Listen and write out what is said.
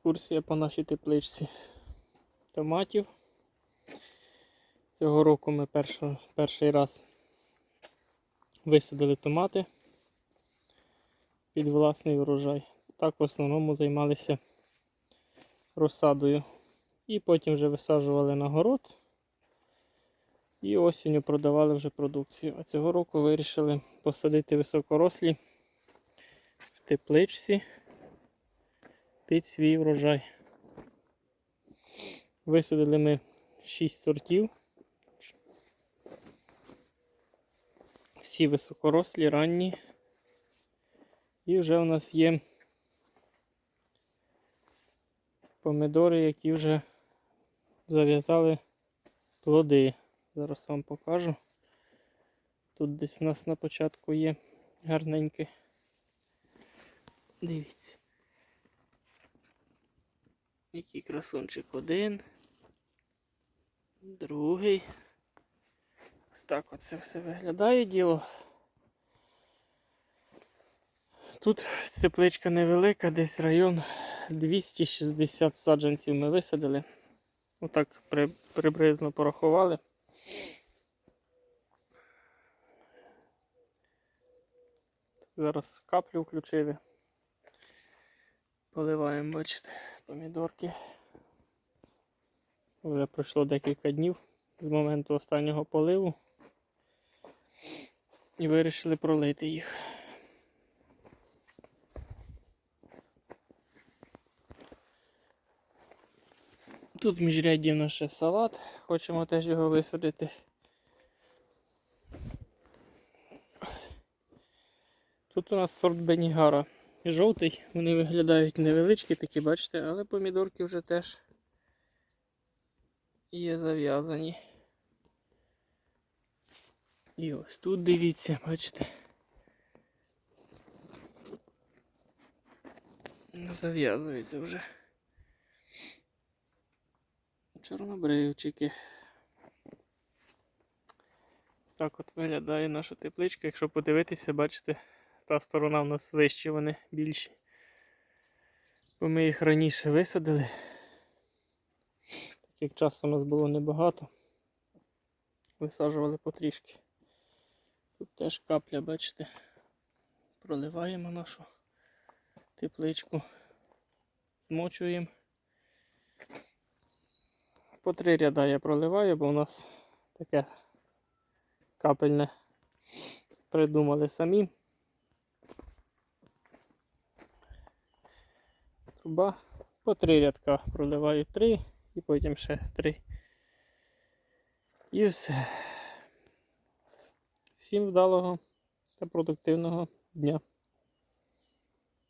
екскурсія по нашій тепличці томатів. Цього року ми першо- перший раз висадили томати під власний урожай. Так в основному займалися розсадою. І потім вже висаджували на город. І осінню продавали вже продукцію. А цього року вирішили посадити високорослі в тепличці під свій врожай. Висадили ми 6 сортів. Всі високорослі, ранні. І вже у нас є помидори, які вже зав'язали плоди. Зараз вам покажу. Тут десь у нас на початку є гарненьке. Дивіться. Який красунчик один. Другий. Ось так оце все виглядає діло. Тут тепличка невелика, десь район 260 саджанців ми висадили. Отак при, приблизно порахували. Зараз каплю включили. Поливаємо, бачите, помідорки. Вже пройшло декілька днів з моменту останнього поливу. І вирішили пролити їх. Тут в міжрядді в ще салат, хочемо теж його висадити. Тут у нас сорт Бенігара. Жовтий, вони виглядають невеличкі такі, бачите, але помідорки вже теж є зав'язані. І ось тут дивіться, бачите. Зав'язується вже. Чорнобривчики. Так от виглядає наша тепличка. Якщо подивитися, бачите, та сторона в нас вищі, вони більші. Бо ми їх раніше висадили. Так як часу у нас було небагато. Висаджували потрішки. Тут теж капля, бачите, проливаємо нашу тепличку, змочуємо. По три ряда я проливаю, бо у нас таке капельне придумали самі. Труба по три рядка проливаю три і потім ще три. І все. Всім вдалого та продуктивного дня.